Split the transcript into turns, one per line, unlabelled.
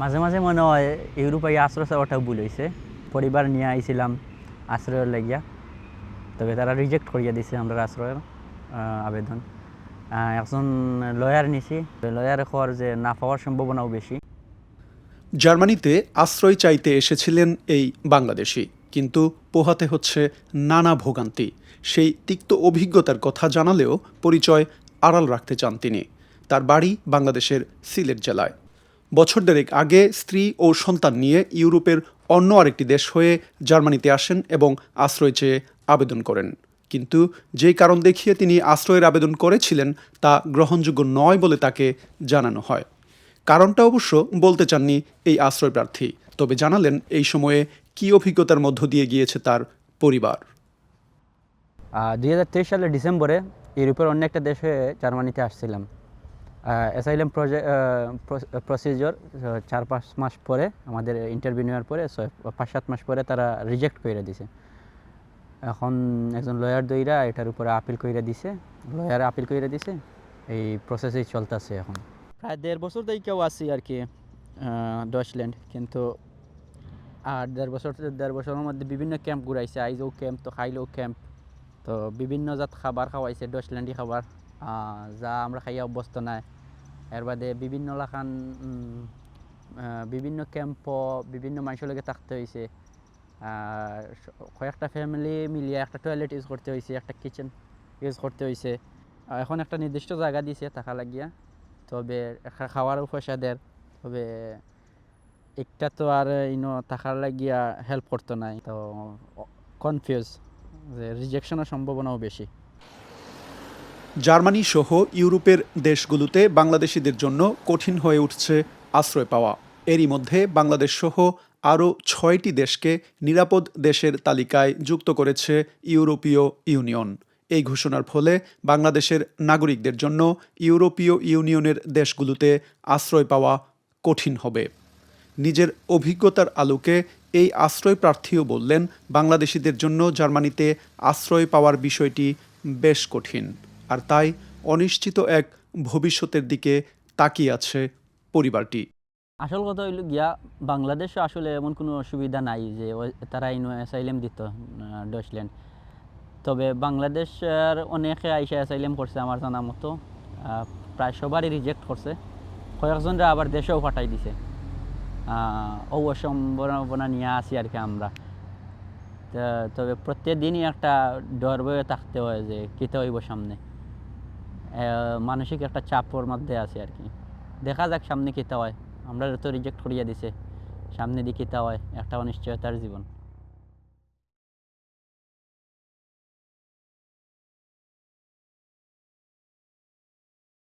মাঝে মাঝে মনে হয় ইউরোপে আশ্রয় চাওয়াটা ভুল হয়েছে পরিবার নিয়ে আইছিলাম আশ্রয়ের লাগিয়া। তবে তারা রিজেক্ট করিয়া দিছে আমরা আশ্রয়ের আবেদন। একজন লয়ার নিছি। লয়ার হওয়ার যে না পাওয়ার সম্ভাবনাও বেশি।
জার্মানিতে আশ্রয় চাইতে এসেছিলেন এই বাংলাদেশি। কিন্তু পোহাতে হচ্ছে নানা ভোগান্তি। সেই তিক্ত অভিজ্ঞতার কথা জানালেও পরিচয় আড়াল রাখতে চান তিনি। তার বাড়ি বাংলাদেশের সিলেট জেলায়। বছর দেড়েক আগে স্ত্রী ও সন্তান নিয়ে ইউরোপের অন্য আরেকটি দেশ হয়ে জার্মানিতে আসেন এবং আশ্রয় চেয়ে আবেদন করেন। কিন্তু যেই কারণ দেখিয়ে তিনি আশ্রয়ের আবেদন করেছিলেন তা গ্রহণযোগ্য নয় বলে তাকে জানানো হয়। কারণটা অবশ্য বলতে চাননি এই আশ্রয় প্রার্থী, তবে জানালেন এই সময়ে কী অভিজ্ঞতার মধ্য দিয়ে গিয়েছে তার পরিবার।
দুই হাজার তেইশ সালের ডিসেম্বরে ইউরোপের অন্য একটা দেশে জার্মানিতে আসছিলাম। অ্যাসাইলাম প্রসিজিওর চার পাঁচ মাস পরে, আমাদের ইন্টারভিউ নেওয়ার পরে পাঁচ সাত মাস পরে তারা রিজেক্ট করে দিছে। এখন একজন লয়ার দইরা এটার উপরে আপিল করে দিছে। লয়ার আপিল করে দিছে। এই প্রসেসেই চলতেছে এখন। প্রায় দেড় বছর কেউ আছি আর কি ডচল্যান্ড কিন্তু আর দেড় বছর, দেড় বছরের মধ্যে বিভিন্ন ক্যাম্প ঘুরাইছে। আইজও ক্যাম্প তো খাইলেও ক্যাম্প তো বিভিন্ন জাত খাবার খাওয়াইছে ডচল্যান্ডি খাবার। যা আমরা খাইয়া অভ্যস্ত নাই। এর বাদে বিভিন্ন লাখান বিভিন্ন ক্যাম্প বিভিন্ন মানুষের লগে থাকতে হয়েছে কয়েকটা ফ্যামিলি মিলিয়ে একটা টয়লেট ইউজ করতে হয়েছে একটা কিচেন ইউজ করতে হয়েছে এখন একটা নির্দিষ্ট জায়গা দিছে থাকা লাগিয়া। তবে খাওয়ারও পয়সা দেয় তবে একটা তো আর ইনো থাকার লাগিয়া হেল্প করতো নাই। তো কনফিউজ যে রিজেকশনের সম্ভাবনাও বেশি।
জার্মানি সহ ইউরোপের দেশগুলোতে বাংলাদেশিদের জন্য কঠিন হয়ে উঠছে আশ্রয় পাওয়া। এরই মধ্যে বাংলাদেশ সহ আরও ছয়টি দেশকে নিরাপদ দেশের তালিকায় যুক্ত করেছে ইউরোপীয় ইউনিয়ন। এই ঘোষণার ফলে বাংলাদেশের নাগরিকদের জন্য ইউরোপীয় ইউনিয়নের দেশগুলোতে আশ্রয় পাওয়া কঠিন হবে। নিজের অভিজ্ঞতার আলোকে এই আশ্রয় প্রার্থীও বললেন, বাংলাদেশিদের জন্য জার্মানিতে আশ্রয় পাওয়ার বিষয়টি বেশ কঠিন। আর তাই অনিশ্চিত এক ভবিষ্যতের দিকে তাকিয়ে আছে পরিবারটি।
আসল কথা হইল গিয়া, বাংলাদেশে আসলে এমন কোনো সুবিধা নাই যে তারা ইনো অ্যাসাইলেম দিত ডচল্যান্ড তবে বাংলাদেশের অনেকে আইসা অ্যাসাইলেম করছে আমার জানা মতো। প্রায় সবারই রিজেক্ট করছে। কয়েকজনরা আবার দেশেও পাঠাই দিছে। ও সম্ভাবনা নিয়ে আসি আর কি আমরা। তবে প্রত্যেক দিনই একটা ডর বয়ে থাকতে হয় যে কীতে হইব সামনে। মানসিক একটা চাপর মধ্যে আছে আর কি। দেখা যাক সামনে কীতা হয়। আমরা তো রিজেক্ট করিয়া দিছে। সামনে দিকে তা হয়। একটা অনিশ্চয়তার জীবন।